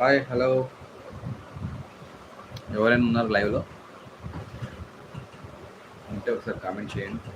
Hi hello ఎవరైనా ఉన్నారు లైవ్లో ఉంటే ఒకసారి కామెంట్ చేయండి.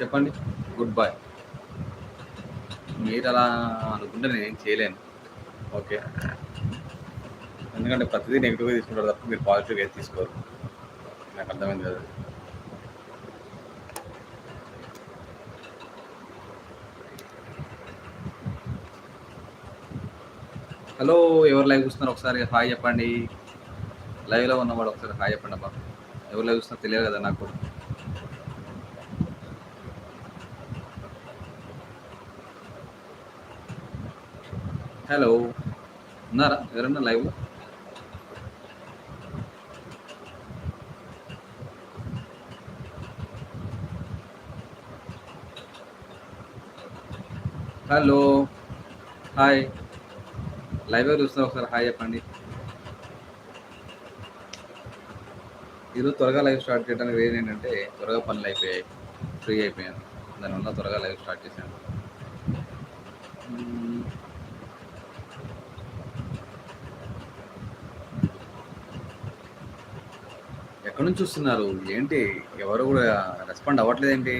చెప్పండి. గుడ్ బాయ్ మీరు అలా అనుకుంటే నేనేం చేయలేను. ఓకే. ఎందుకంటే ప్రతిదీ నెగిటివ్గా తీసుకుంటారు తప్ప మీరు పాజిటివ్గా తీసుకోరు. నాకు అర్థమైంది కదా. హలో ఎవరు లైవ్ చూస్తున్నారు? ఒకసారి హాయ్ చెప్పండి. లైవ్లో ఉన్నవాడు ఒకసారి హాయ్ చెప్పండి అబ్బా. ఎవరు లైవ్ చూస్తున్నారు? తెలియదు కదా నాకు కూడా హలో. ఉన్నారా? ఎవరన్నా లైవ్లో? హలో. హాయ్. లైవ్ చూస్తున్నా ఒకసారి హాయ్ చెప్పండి. ఈరోజు త్వరగా లైవ్ స్టార్ట్ చేయడానికి రీజన్ ఏంటంటే త్వరగా పనులు అయిపోయాయి. ఫ్రీ అయిపోయాను. దానివల్ల త్వరగా లైవ్ స్టార్ట్ చేశాను. ఎక్కడి నుంచి చూస్తున్నారు? ఏంటి? ఎవరు కూడా రెస్పాండ్ అవ్వట్లేదు ఏంటి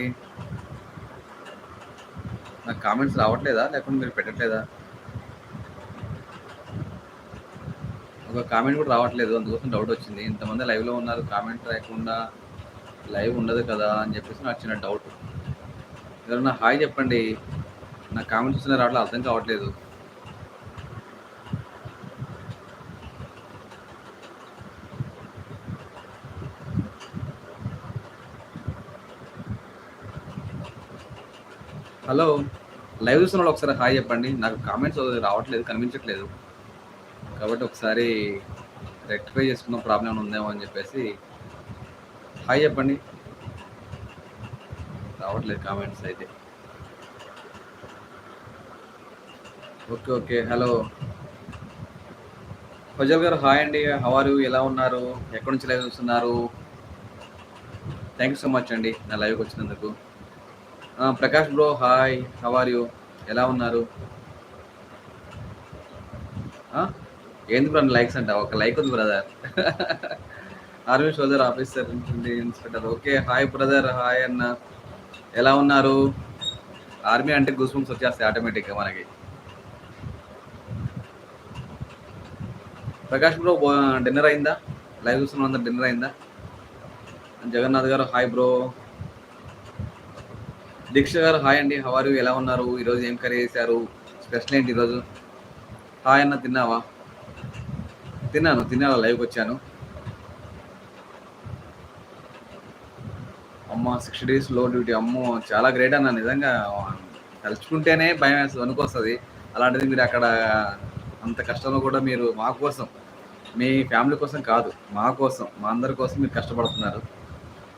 నాకు కామెంట్స్ రావట్లేదా? లేకుంటే మీరు పెట్టట్లేదా? ఒక కామెంట్ కూడా రావట్లేదు. అందుకోసం డౌట్ వచ్చింది. ఇంతమంది లైవ్లో ఉన్నారు. కామెంట్ రాకుండా లైవ్ ఉండదు కదా అని చెప్పేసి నాకు చిన్న డౌట్ ఎవరన్నా హాయ్ చెప్పండి. నా కామెంట్ చూసిన రావట్లేదు అర్థం కావట్లేదు. హలో. లైవ్ చూస్తున్న వాళ్ళు ఒకసారి హాయ్ చెప్పండి. నాకు కామెంట్స్ రావట్లేదు కనిపించట్లేదు. కాబట్టి ఒకసారి రెక్టిఫై చేసుకున్న ప్రాబ్లం ఏమైనా ఉందేమో అని చెప్పేసి. హాయ్ చెప్పండి. రావట్లేదు కామెంట్స్ అయితే. Okay okay hello. ఫజల్ గారు హాయ్ అండి. హవారు ఎలా ఉన్నారు? ఎక్కడి నుంచి లైవ్ చూస్తున్నారు? థ్యాంక్ యూ సో మచ్ అండి. నా లైవ్కి వచ్చినందుకు. Prakash bro hi how are you ఎలా ఉన్నారు? ఏంది బ్రో లైక్స్ అంట? ఒక లైక్ ఉంది brother army soldier officer inspector okay hi brother hi అన్న. ఎలా ఉన్నారు? ఆర్మీ అంటే గూస్బంప్స్ వచ్చేస్తాయి ఆటోమేటిక్గా మనకి. ప్రకాష్ బ్రో డిన్నర్ అయిందా? లైవ్ చూస్తున్న డిన్నర్ అయిందా? జగన్నాథ్ గారు హాయ్ బ్రో దీక్ష గారు హాయ్ అండి. హవారు ఎలా ఉన్నారు? ఈరోజు ఏం కర్రీ చేశారు? స్పెషల్ ఏంటి ఈరోజు హాయ్ అన్న తిన్నావా? తిన్నాను తిన్నాను లైవ్కి వచ్చాను. అమ్మ సిక్స్టీ డేస్లో డ్యూటీ అమ్మో చాలా గ్రేట్ అన్న నిజంగా. తలుచుకుంటేనే భయం వేస్తుంది అనుకొస్తుంది అలాంటిది మీరు అక్కడ అంత కష్టంలో కూడా మీరు మా కోసం మీ ఫ్యామిలీ కోసం కాదు మా కోసం మా అందరి కోసం మీరు కష్టపడుతున్నారు.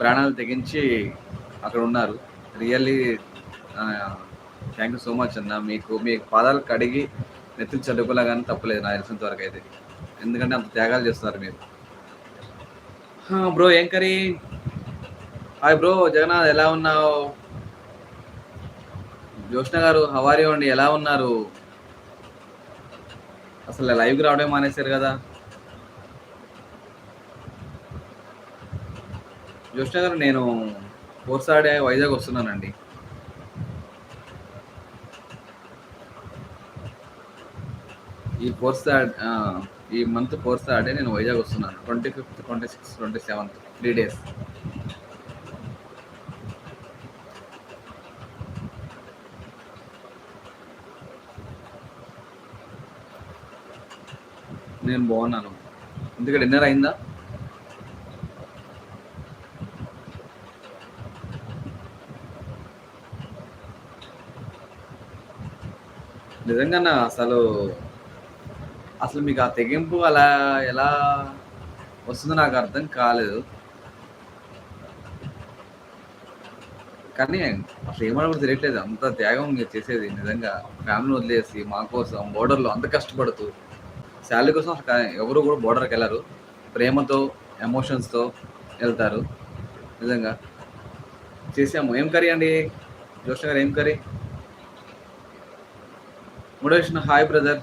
ప్రాణాలు తెగించి అక్కడ ఉన్నారు. Really thank you so much అన్న. మీకు మీ పాదాలు కడిగి నెత్తి చదువుకోలే కానీ తప్పలేదు నా తెలిసినంత వరకు అయితే. ఎందుకంటే అంత త్యాగాలు చేస్తున్నారు మీరు. బ్రో ఏం హాయ్ బ్రో జగన్నాథ్ ఎలా ఉన్నావు? జోష్ణ గారు హవారి అండి? ఎలా ఉన్నారు? అసలు లైవ్కి రావడం మానేశారు కదా. జ్యోష్ణ గారు నేను ఫోర్త్ వైజాగ్ వస్తున్నానండి. ఈ ఫోర్త్ ఈ మంత్ ఫోర్త్ సాడే నేను వైజాగ్ వస్తున్నాను. Twenty fifth twenty sixth twenty seventh three days. నేను బాగున్నాను. ఎందుకంటే డిన్నర్ అయిందా? నిజంగా అసలు అసలు మీకు ఆ తెగింపు అలా ఎలా వస్తుందో నాకు అర్థం కాలేదు. కానీ అసలు ఏమన్నా కూడా తెలియట్లేదు. అంత త్యాగం మీరు చేసేది నిజంగా. ఫ్యామిలీ వదిలేసి మా కోసం బోర్డర్లో అంత కష్టపడుతూ శాలరీ కోసం అసలు ఎవరు కూడా బోర్డర్కి వెళ్ళరు. ప్రేమతో ఎమోషన్స్తో వెళ్తారు. నిజంగా. చేసాము ఏం కర్రీ అండి? జోష్ గారు ఏం curry? Motivation hi brother.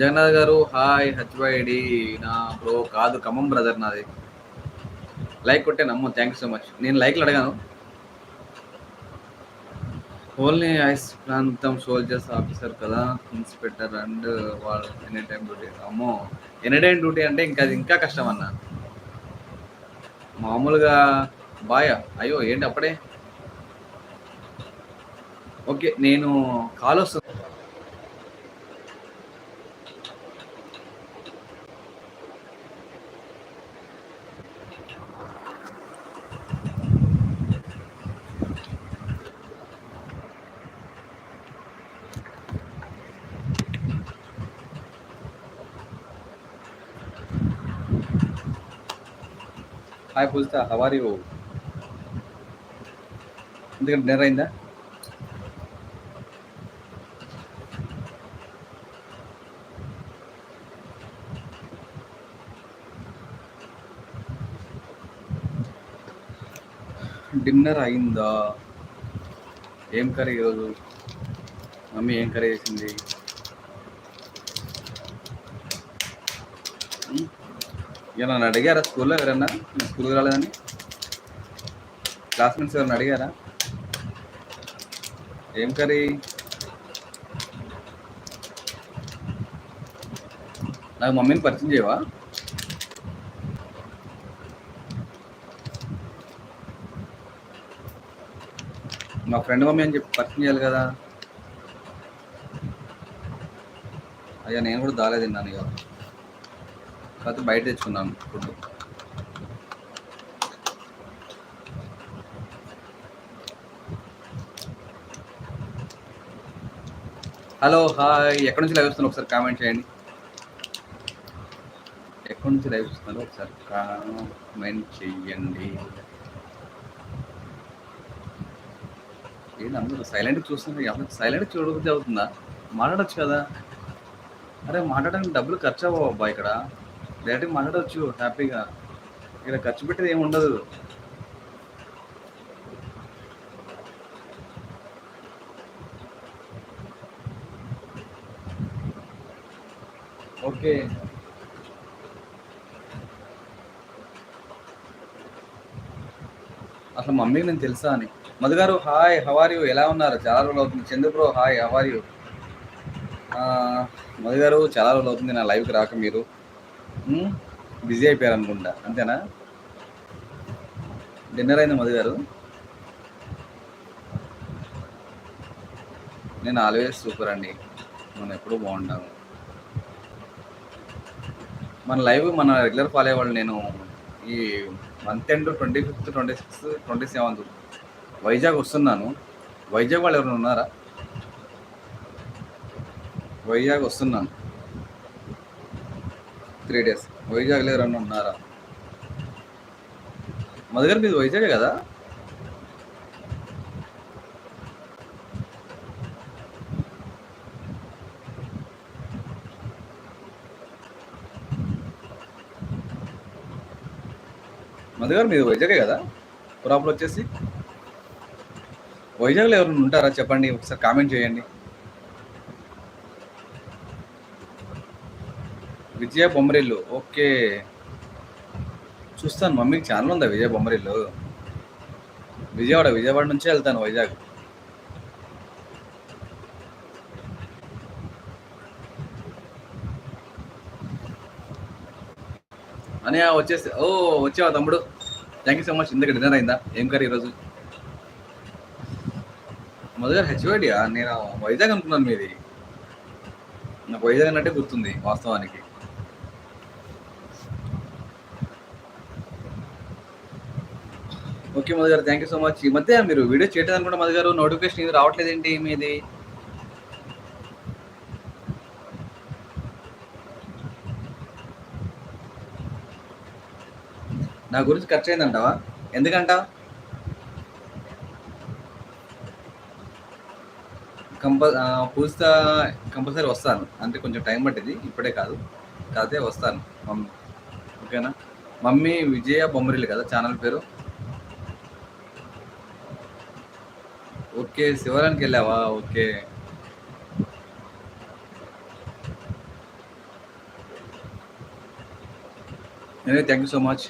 Jagannath garu hi HYD నా బ్రో కాదు ఖమ్మం బ్రదర్ నాది. లైక్ కొట్టే నమ్మ థ్యాంక్ సో మచ్ నేను లైక్లు అడగాను. ఓన్లీ ఐస్ ప్రాంతం సోల్జర్స్ ఆఫీసర్ కదా ఇన్స్పెక్టర్ అండ్ వాళ్ళు ఎనీ టైం డ్యూటీ. అమ్మో ఎనీ టైం డ్యూటీ అంటే ఇంకా అది ఇంకా కష్టం అన్న. మామూలుగా బాయ్ అయ్యో ఏంటి అప్పుడే? ఓకే నేను కాల్ వస్తుంది. హాయ్ పూజిత హవారి ఎందుకంటే డిన్నర్ డిన్నర్ అయిందా? ఏం కర్రీ ఈరోజు? మమ్మీ ఏం కర్రీ చేసింది? ఇక నన్ను అడిగారా స్కూల్లో? ఎవరన్నా? స్కూల్కి రాలేదని? క్లాస్మేట్స్ ఎవరన్నా అడిగారా? ఏం కర్రీ? నాకు మమ్మీని పరిచయం చేయవా? ఫ్రెండ్ మమ్మీ అని చెప్పి పరిచయం చేయాలి కదా. అయ్యా నేను కూడా దాలే తిన్నాను ఇక కాకపోతే బయట తెచ్చుకున్నాను ఫుడ్. Hello hi. ఎక్కడి నుంచి లైవ్ వస్తున్నారు? ఒకసారి కామెంట్ చేయండి. ఎక్కడి నుంచి లైవ్ వస్తున్నారు? ఒకసారి కామెంట్ చెయ్యండి ఏంటి అందరూ సైలెంట్ చూస్తున్నారు. అసలు సైలెంట్ చూడకపోతే అవుతుందా? మాట్లాడచ్చు కదా. అరే మాట్లాడడానికి డబ్బులు ఖర్చు అవ్వవు అబ్బా ఇక్కడ. డైరెక్ట్గా మాట్లాడవచ్చు హ్యాపీగా. ఇక్కడ ఖర్చు పెట్టేది ఏమి ఉండదు. ఓకే. అసలు మమ్మీకి నేను తెలుసా అని? మధు గారు హాయ్ హవార్ యూ ఎలా ఉన్నారు? చాలా రోజులు అవుతుంది. Chandu bro hi how are you Madhu garu చాలా రోజులు అవుతుంది నా లైవ్కి రాక మీరు. బిజీ అయిపోయారు అనుకుంటా. అంతేనా? డిన్నర్ అయింది మధు గారు? నేను ఆల్వేస్ సూపర్ అండి. మనం ఎప్పుడూ బాగుంటాము. మన లైవ్ మన రెగ్యులర్ ఫాలో అయ్యేవాళ్ళు నేను ఈ month end twenty fifth twenty sixth twenty seventh Vizag వస్తున్నాను. వైజాగ్ వాళ్ళు ఎవరైనా ఉన్నారా? వైజాగ్ వస్తున్నాను. Three days. వైజాగ్లో ఎవరైనా ఉన్నారా? మా దగ్గర మీది వైజాగే కదా? మధు గారు మీది వైజాగే కదా? ప్రాపర్ వచ్చేసి వైజాగ్లో ఎవరైనా ఉంటారా? చెప్పండి ఒకసారి కామెంట్ చేయండి. విజయ బొమ్మరిల్లు ఓకే. చూస్తాను మమ్మీకి ఛానల్ ఉందా విజయ బొమ్మరిల్లు? విజయవాడ విజయవాడ నుంచే వెళ్తాను వైజాగ్. అని వచ్చేసి ఓ వచ్చావా తమ్ముడు? థ్యాంక్ యూ సో మచ్ ఇందుకు డిన్నర్ అయిందా? ఏం కర్రీ ఈరోజు? మొదట హెచ్ఓడియా నేను వైజాగ్ అనుకున్నాను మీది. నాకు వైజాగ్ అన్నట్టే గుర్తుంది వాస్తవానికి. ఓకే మధు గారు థ్యాంక్ యూ సో మచ్ ఈ మధ్య మీరు వీడియో చేయటం అనుకుంటే మధు గారు నోటిఫికేషన్ ఇది రావట్లేదు ఏంటి మీది? నా గురించి ఖర్చు అయిందంటావా? ఎందుకంట? కంపల్ పూజిత కంపల్సరీ వస్తాను. అంటే కొంచెం టైం పట్టింది ఇప్పుడే కాదు. కాదే వస్తాను మమ్మీ. ఓకేనా? మమ్మీ విజయ బొమ్మరిలు కదా ఛానల్ పేరు? ఓకే శివరానికి వెళ్ళావా? Okay. Thank you so much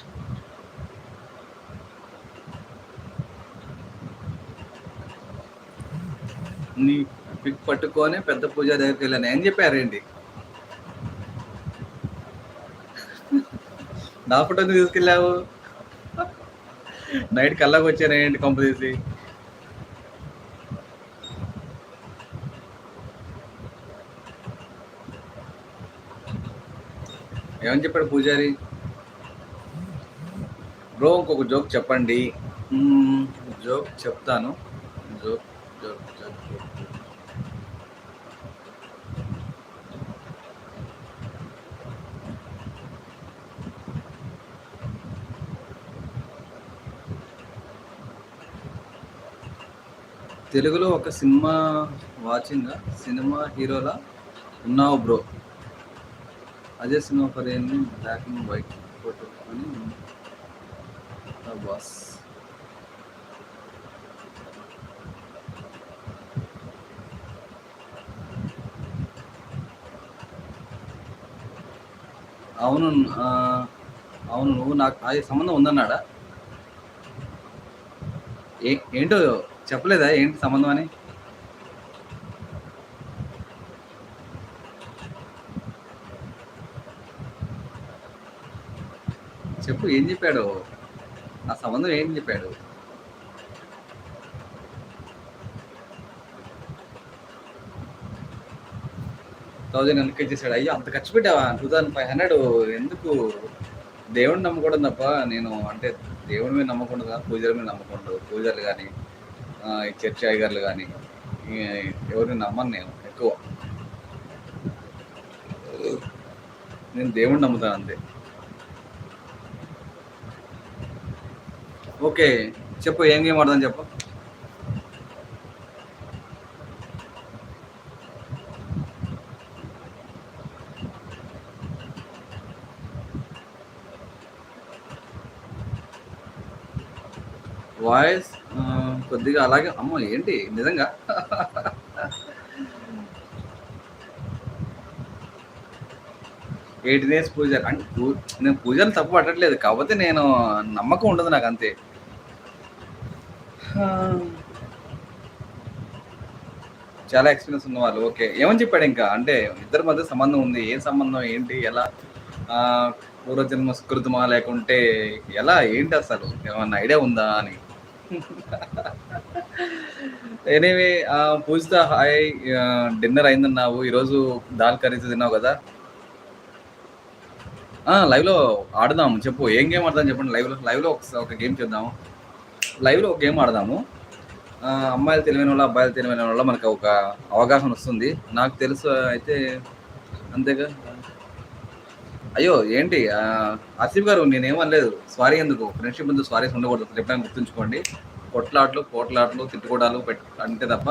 నీ పిక్ పట్టుకొని పెద్ద పూజ దగ్గరికి వెళ్ళాను. ఏం చెప్పారండి నా ఫోటో తీసుకెళ్ళావు? నైట్ కల్లాకి వచ్చానేంటి కొంప తీసి? ఏమని చెప్పాడు పూజారి? బ్రో ఇంకొక జోక్ చెప్పండి. జోక్ చెప్తాను జోక్ జోక్ జోక్ తెలుగులో ఒక సినిమా వాచింగ్ సినిమా హీరోలా? ఉన్నావు బ్రో. అదే సినిమా పదేళ్ళు బ్లాక్ అండ్ వైట్ ఫోటో అని బాస్. అవును అవును నువ్వు నాకు అది సంబంధం ఉందన్నాడా? ఏ ఏంటో చెప్పలేదా? ఏంటి సంబంధం అని? చెప్పు ఏం చెప్పాడు? ఆ సంబంధం ఏం చెప్పాడు? థౌజండ్ ఎన్కే చేశాడు. అయ్యో అంత ఖర్చు పెట్టావా? Two thousand five hundred. ఎందుకు? దేవుడిని నమ్మకూడదు తప్ప నేను అంటే దేవుడి మీద నమ్మకూడదు పూజల మీద నమ్మకూడదు పూజలు కానీ చర్చి అయ్యగారులు కానీ ఎవరిని నమ్మను నేను ఎక్కువ. నేను దేవుడిని నమ్ముతాను అంతే. ఓకే చెప్పు ఏం గేమ్ ఆడదాం చెప్పు. వాయిస్ కొద్దిగా అలాగే అమ్మ ఏంటి? నిజంగా? ఎయిట్ డేస్ పూజ? అంటే నేను పూజలు తప్పు పట్టట్లేదు. కాకపోతే నేను నమ్మకం ఉండదు నాకు అంతే. చాలా ఎక్స్పీరియన్స్ ఉన్న వాళ్ళు. ఓకే. ఏమని చెప్పాడు ఇంకా? అంటే ఇద్దరి మధ్య సంబంధం ఉంది. ఏం సంబంధం? ఏంటి? ఎలా? పూర్వజన్మ సుకృతమా? లేకుంటే ఎలా? ఏంటి అసలు? ఏమన్నా ఐడియా ఉందా అని. ఎనీవే పూజిత హాయ్ డిన్నర్ అయిందన్నావు ఈరోజు దాల్ కర్రీస్ తిన్నావు కదా? లైవ్లో ఆడదాము చెప్పు. ఏం గేమ్ ఆడదాం చెప్పండి లైవ్లో లైవ్లో ఒక గేమ్ చేద్దాము. లైవ్లో ఒక గేమ్ ఆడదాము. అమ్మాయిలు తెలివైన వాళ్ళ అబ్బాయిలు తెలివైన వాళ్ళ మనకు ఒక అవగాహన వస్తుంది. నాకు తెలుసు అయితే అంతేగా. అయ్యో ఏంటి? ఆసిఫ్ గారు నేనేమనలేదు. సారీ ఎందుకు? ఫ్రెండ్షిప్ ముందు సారీస్ ఉండకూడదు. ఎప్పుడైనా గుర్తుంచుకోండి. కొట్లాట్లు పోట్లాట్లు తిట్టుకోవడాలు పెట్టు అంటే తప్ప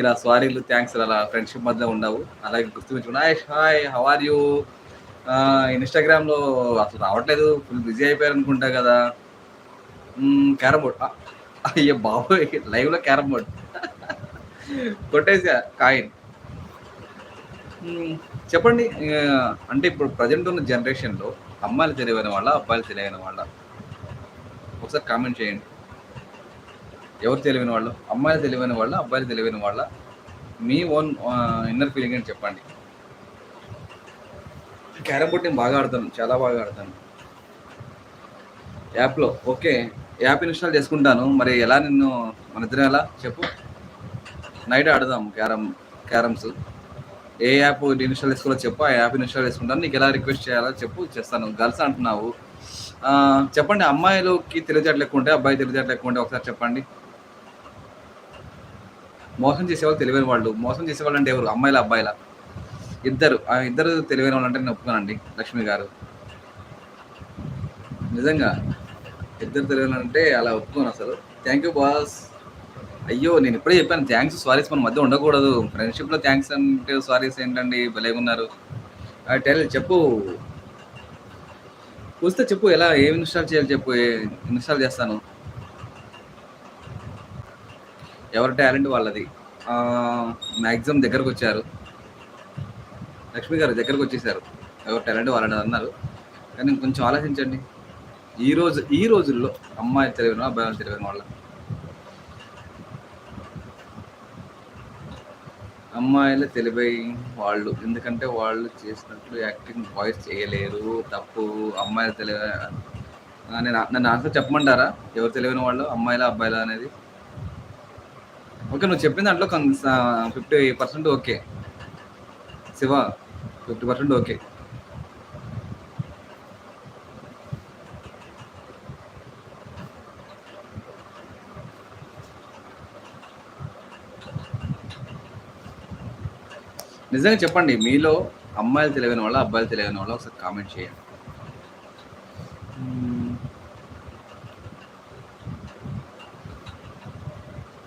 ఇలా సారీలు థ్యాంక్స్ అలా ఫ్రెండ్షిప్ మధ్య ఉండవు. అలాగే గుర్తుంచుకోండి hi hi how are you? ఇన్స్టాగ్రామ్లో అసలు రావట్లేదు. ఫుల్ బిజీ అయిపోయారు అనుకుంటా కదా క్యారమ్ బోర్డ్. అయ్యో బాబోయ్ లైవ్లో క్యారం క్యారమ్ బోర్డ్. కొట్టేసా కాయిన్. చెప్పండి అంటే ఇప్పుడు ప్రజెంట్ ఉన్న జనరేషన్లో అమ్మాయిలు తెలివైన వాళ్ళ అబ్బాయిలు తెలివైన వాళ్ళ? ఒకసారి కామెంట్ చేయండి. ఎవరు తెలివైన వాళ్ళు? అమ్మాయిలు తెలివైన వాళ్ళ అబ్బాయిలు తెలివైన వాళ్ళ? మీ ఓన్ ఇన్నర్ ఫీలింగ్ అని చెప్పండి. క్యారమ్ బోర్డ్ నేను బాగా ఆడతాను చాలా బాగా ఆడతాను. యాప్లో ఓకే యాప్ ఇన్స్టాల్ చేసుకుంటాను. మరి ఎలా నిన్ను మన ఇద్దరం ఎలా? చెప్పు. నైట్ ఆడదాం క్యారమ్ క్యారమ్స్. ఏ యాప్ ఇన్స్టాల్ చేసుకోవాలో చెప్పు ఆ యాప్ ఇన్స్టాల్ చేసుకుంటాను. నీకు ఎలా రిక్వెస్ట్ చేయాలో చెప్పు చేస్తాను గర్ల్స్ అంటున్నావు. చెప్పండి అమ్మాయిలకి తెలివితేటలు ఎక్కువ ఉంటాయి అబ్బాయి తెలివితేటలు ఎక్కువ ఉంటాయి ఒకసారి చెప్పండి. మోసం చేసేవాళ్ళు తెలివైన వాళ్ళు. మోసం చేసేవాళ్ళు అంటే ఎవరు? అమ్మాయిల అబ్బాయిల? ఇద్దరు. ఆ ఇద్దరు తెలివైన వాళ్ళు అంటే నేను ఒప్పుకోనండి లక్ష్మి గారు. నిజంగా ఇద్దరు తెలియాలంటే అంటే అలా ఒప్పుకోను అసలు. థ్యాంక్ యూ బాస్ అయ్యో నేను ఇప్పుడే చెప్పాను థ్యాంక్స్ సారీస్ మన మధ్య ఉండకూడదు. ఫ్రెండ్షిప్లో థ్యాంక్స్ అంటే సారీస్ ఏంటండి భలే ఉన్నారు. టెల్ చెప్పు. చూస్తే చెప్పు ఎలా ఏం ఇన్స్టాల్ చేయాలి చెప్పు ఇన్స్టాల్ చేస్తాను. ఎవరి టాలెంట్ వాళ్ళది? మ్యాక్సిమం దగ్గరకు వచ్చారు. లక్ష్మి గారు దగ్గరకు వచ్చేసారు. ఎవరి టాలెంట్ వాళ్ళని అన్నారు. కానీ కొంచెం ఆలోచించండి. ఈ రోజు ఈ రోజుల్లో అమ్మాయి తెలివిన అబ్బాయిలు తెలివిన వాళ్ళ అమ్మాయిలు తెలివై వాళ్ళు ఎందుకంటే వాళ్ళు చేసినట్లు యాక్టింగ్ వాయిస్ చేయలేరు తప్పు అమ్మాయిలు తెలివ నేను నన్ను ఆన్సర్ చెప్పమంటారా? ఎవరు తెలివైన వాళ్ళు? అమ్మాయిలా అబ్బాయిలా అనేది? ఓకే నువ్వు చెప్పిన దాంట్లో fifty percent okay. Shiva fifty percent okay. నిజంగా చెప్పండి మీలో అమ్మాయిలు తెలియని వాళ్ళ అబ్బాయిలు తెలియని వాళ్ళ ఒకసారి కామెంట్ చేయండి.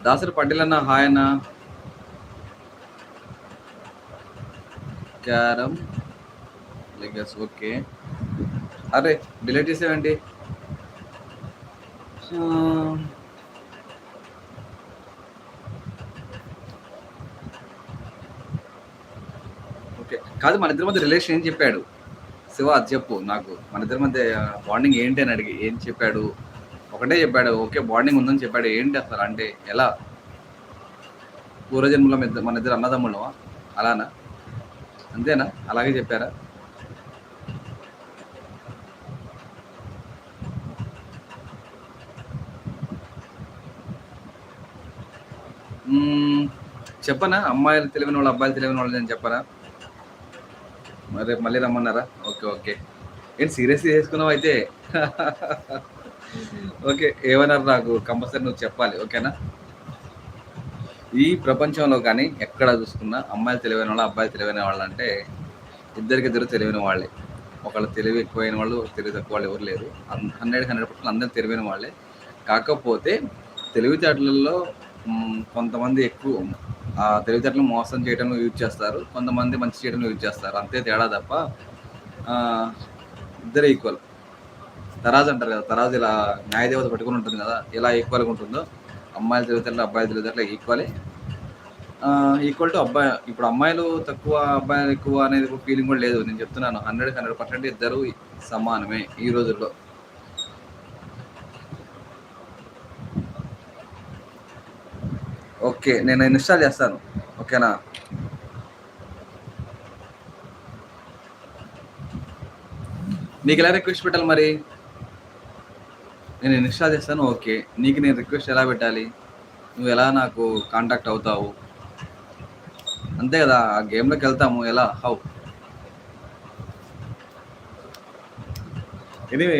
దాసరి పటేల్ అన్న. హాయ్ అన్న క్యారమ్ లెగస్ ఓకే అరే డిలీట్ చేసేవండి um, ఆ, ఓకే కాదు మన ఇద్దరి మధ్య రిలేషన్ ఏం చెప్పాడు? శివ అది చెప్పు నాకు మన ఇద్దరి మధ్య బాండింగ్ ఏంటి అని అడిగి ఏం చెప్పాడు? ఒకటే చెప్పాడు ఓకే బాండింగ్ ఉందని చెప్పాడు ఏంటి అసలు అంటే ఎలా? పూర్వజన్మలో మన ఇద్దరు- మన అలానా? అంతేనా? అలాగే చెప్పారా? చెప్పనా? అమ్మాయిలు తెలివిన వాళ్ళు అబ్బాయిలు తెలివిన వాళ్ళు నేను చెప్పనా? రేపు మళ్ళీ రమ్మన్నారా? Okay okay. ఏంటి సీరియస్గా చేసుకున్నావు అయితే? ఓకే ఏమన్నారు నాకు? కంపల్సరీ నువ్వు చెప్పాలి ఓకేనా? ఈ ప్రపంచంలో కానీ ఎక్కడ చూసుకున్నా అమ్మాయిలు తెలివైన వాళ్ళు అబ్బాయిలు తెలివైన వాళ్ళు అంటే ఇద్దరికి ఇద్దరు తెలివైన వాళ్ళే. ఒకళ్ళు తెలివి ఎక్కువైన వాళ్ళు తెలివి తక్కువ వాళ్ళు ఎవరు లేరు. హండ్రెడ్ హండ్రెడ్ పర్సెంట్ అందరూ తెలివైన వాళ్ళే. కాకపోతే తెలివితేటలలో కొంతమంది ఎక్కువ ఆ మోసం చేయడంలో యూజ్ చేస్తారు. కొంతమంది మంచి చేయడంలో యూజ్ చేస్తారు. అంతే తేడా తప్ప ఇద్దరు ఈక్వల్ తరాజు అంటారు కదా తరాజు ఇలా న్యాయదేవత పట్టుకుని ఉంటుంది కదా ఎలా ఈక్వల్గా ఉంటుందో అమ్మాయిల తెలివితేటలు అబ్బాయిల తెలివితేటలు ఈక్వలే ఈక్వల్ టు అబ్బాయి ఇప్పుడు అమ్మాయిలు తక్కువ అబ్బాయిలు ఎక్కువ అనేది ఫీలింగ్ కూడా లేదు. నేను చెప్తున్నాను హండ్రెడ్ హండ్రెడ్ పర్సెంట్ ఇద్దరు సమానమే ఈ రోజుల్లో. ఓకే నేను ఇన్స్టాల్ చేస్తాను. ఓకేనా? నీకు ఎలా రిక్వెస్ట్ పెట్టాలి మరి? నేను ఇన్స్టాల్ చేస్తాను ఓకే. నీకు నేను రిక్వెస్ట్ ఎలా పెట్టాలి? నువ్వు ఎలా నాకు కాంటాక్ట్ అవుతావు? అంతే కదా ఆ గేమ్లోకి వెళ్తాము ఎలా? హౌ ఎనీవే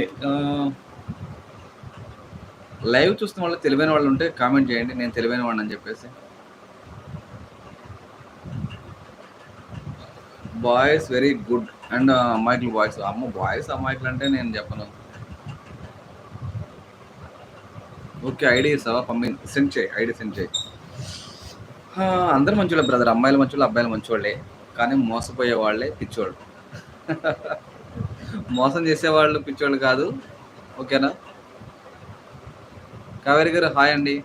లైవ్ చూస్తున్న వాళ్ళు తెలివైన వాళ్ళు ఉంటే కామెంట్ చేయండి నేను తెలివైన వాడిని అని చెప్పేసి. బాయ్స్ వెరీ గుడ్ అండ్ అమ్మాయికులు బాయ్స్ అమ్మ బాయ్స్ అమ్మాయికులు అంటే నేను చెప్పను. ఓకే ఐడి ఇస్తావా? పంపి సెండ్ చేయి ఐడి సెండ్ చేయి. అందరు మంచోళ్ళే బ్రదర్ అమ్మాయిలు మంచోళ్ళు అబ్బాయిలు మంచోళ్ళే. కానీ మోసపోయే వాళ్ళే పిచ్చోళ్ళు. మోసం చేసేవాళ్ళు పిచ్చోళ్ళు కాదు. ఓకేనా? కావేరి గారు హాయ్ అండి.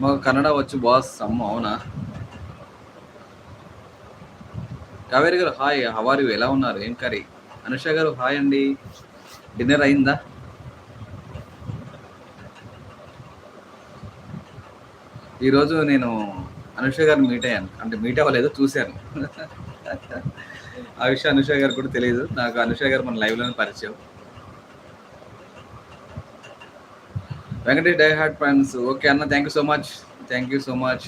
మాకు కన్నడ వచ్చు బాస్ అమ్మ అవునా? కావేరి గారు హాయ్ హవారు ఎలా ఉన్నారు? ఏం కర్రీ? అనుష గారు హాయ్ అండి. డిన్నర్ అయిందా? ఈరోజు నేను అనుష గారిని మీట్ అయ్యాను. అంటే మీట్ అవ్వలేదు చూశాను. ఆ విషయం అనుష గారు కూడా తెలియదు నాకు అనుష గారు మన లైవ్లోనే పరిచయం. Venkatesh die hard fans okay అన్న thank you so much thank you so much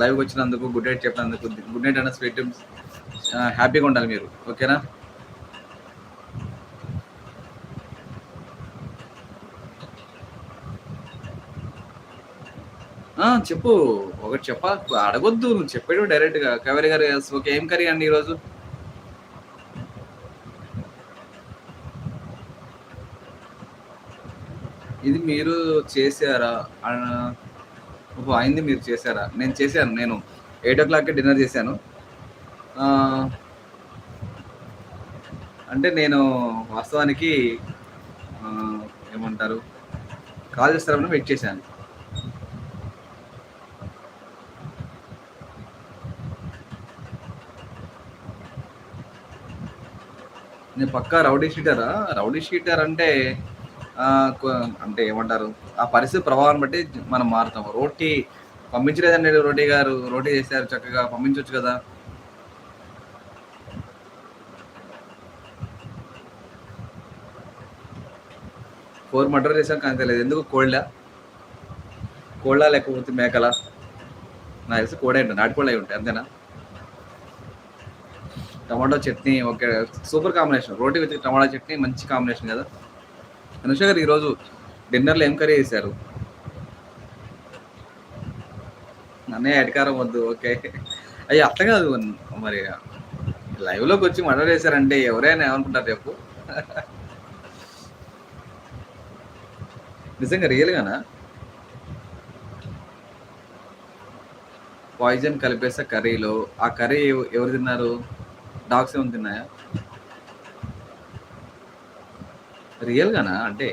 లైవ్కి వచ్చినందుకు గుడ్ నైట్ చెప్పినందుకు గుడ్ నైట్ అన్న స్వీట్ హ్యాపీగా ఉండాలి మీరు ఓకేనా? చెప్పు ఒకటి చెప్పా అడగొద్దు నువ్వు చెప్పాడు డైరెక్ట్గా కవేరి గారు ఓకే ఏం కర్రీ అండి ఈరోజు? ఇది మీరు చేశారా? ఓహో అయింది మీరు చేశారా? నేను చేశాను నేను ఎయిట్ ఓ క్లాక్కి డిన్నర్ చేశాను. అంటే నేను వాస్తవానికి ఏమంటారు కాల్ చేస్తారని వెయిట్ చేశాను. నేను పక్కా రౌడీ షీటరా? రౌడీ షీటర్ అంటే అంటే ఏమంటారు? ఆ పరిస్థితి ప్రభావం బట్టి మనం మారుతాం. రోటీ పంపించలేదండి రోటీ గారు. రోటీ చేశారు చక్కగా పంపించవచ్చు కదా. ఫోర్ మటర్ చేశాను కానీ తెలియదు. ఎందుకు? కోళ్ళ కోళ్ళ లేకపోతే మేకల? నాకు తెలిసి కోడే ఉంటాయి నాటుకోళ్ళ అయి ఉంటాయి అంతేనా? Tomato chutney okay. Super combination. Roti with tomato chutney మంచి కాంబినేషన్ కదా. అనుష గారు ఈరోజు డిన్నర్లో ఏం కర్రీ చేశారు? అన్నయ్య అధికారం వద్దు ఓకే. అయ్యి అట్లా కాదు మరి లైవ్లోకి వచ్చి మర్డర్ చేశారంటే ఎవరైనా ఏమనుకుంటారు చెప్పు. నిజంగా రియల్గానా? పాయిజన్ కలిపేసా కర్రీలో ఆ కర్రీ ఎవరు తిన్నారు? డాగ్స్ ఏమైనా తిన్నాయా? రియల్గానా? అంటే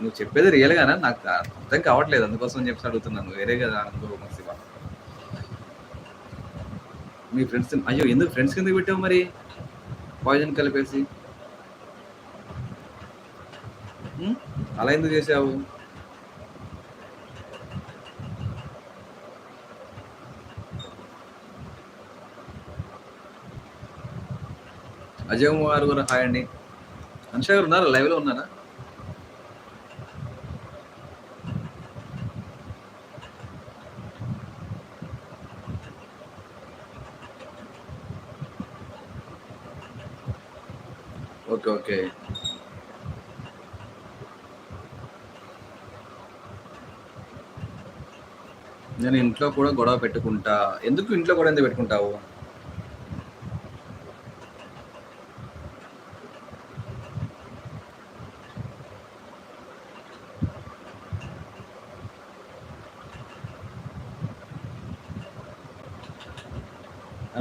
నువ్వు చెప్పేది రియల్గానా? నాకు అర్థం కావట్లేదు. అందుకోసం చెప్పి అడుగుతున్నాను. వేరే కదా అనుకో శివ మీ ఫ్రెండ్స్ అయ్యో ఎందుకు ఫ్రెండ్స్ కింద పెట్టావు మరి? పాయిజన్ కలిపేసి. అలా ఎందుకు చేసావు అజయ్ కుమార్ గారు హాయ్ అండి. అనుష గారు ఉన్నారా? లైవ్లో ఉన్నారా? Okay okay. నేను ఇంట్లో కూడా గొడవ పెట్టుకుంటా. ఎందుకు ఇంట్లో కూడా ఎందుకు పెట్టుకుంటావు?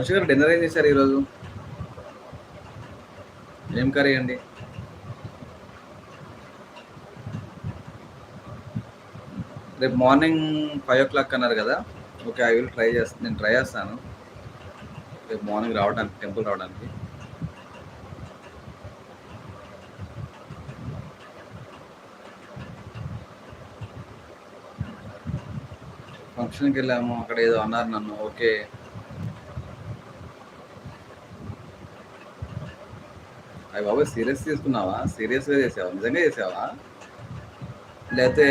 అనుష గారు డిన్నర్ ఏం చేశారు ఈరోజు? ఏం కర్రీ అండి? రేపు మార్నింగ్ ఫైవ్ ఓ క్లాక్ అన్నారు కదా ఓకే ఐ విల్ ట్రై చేస్తాను నేను ట్రై చేస్తాను. రేపు మార్నింగ్ రావడానికి టెంపుల్ రావడానికి. ఫంక్షన్కి వెళ్ళాము అక్కడ ఏదో అన్నారు నన్ను ఓకే. అవి బాబు సీరియస్ తీసుకున్నావా? సీరియస్గా చేసావా? నిజంగా చేసావా? లేకపోతే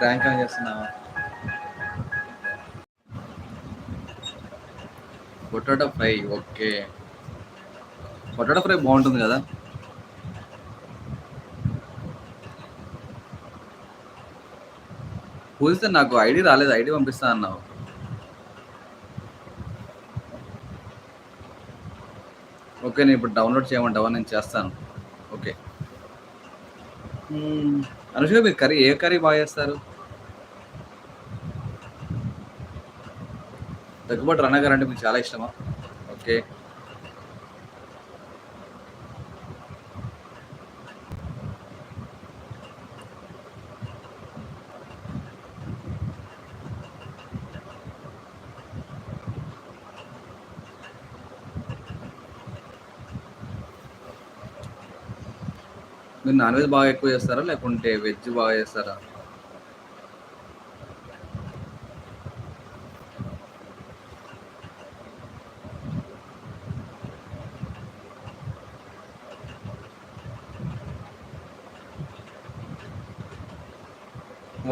ప్రాంక్ అని చేస్తున్నావా? Potato fry okay. Potato fry బాగుంటుంది కదా? పూజితే నాకు ఐడి రాలేదు ఐడి పంపిస్తా అన్నావు. ఓకే నేను ఇప్పుడు డౌన్లోడ్ చేయమంటావా? నేను చేస్తాను. ఓకే. మ్మ్. అనుష మీరు కర్రీ ఏ కర్రీ బాగా చేస్తారు? దగ్గుబాటు రన్న గారు అంటే మీకు చాలా ఇష్టమా? ఓకే. మీరు నాన్ వెజ్ బాగా ఎక్కువ చేస్తారా? లేకుంటే వెజ్ బాగా చేస్తారా?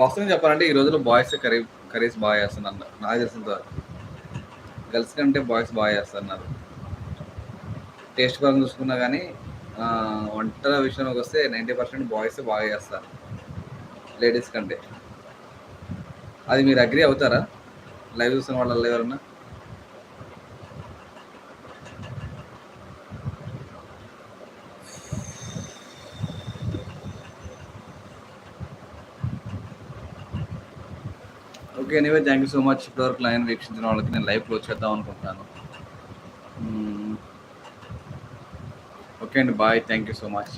వాస్తవం చెప్పాలంటే ఈ రోజుల్లో బాయ్స్ కర్రీ కర్రీస్ బాగా చేస్తున్నారు. నాకు తెలిసినంత గర్ల్స్ కంటే బాయ్స్ బాగా చేస్తున్నారు. టేస్ట్ పరంగా చూసుకున్నా కానీ వంటల విషయంలోకి వస్తే నైంటీ పర్సెంట్ బాయ్స్ బాగా చేస్తారు. లేడీస్ కంటే. అది మీరు అగ్రి అవుతారా? లైవ్ చూసిన వాళ్ళు ఎవరన్నా? Okay anyway thank you so much ఇప్పటివరకు లైన్ వీక్షించిన వాళ్ళకి నేను లైవ్ క్లోజ్ చేద్దాం అనుకుంటున్నాను ఓకే అండి bye thank you so much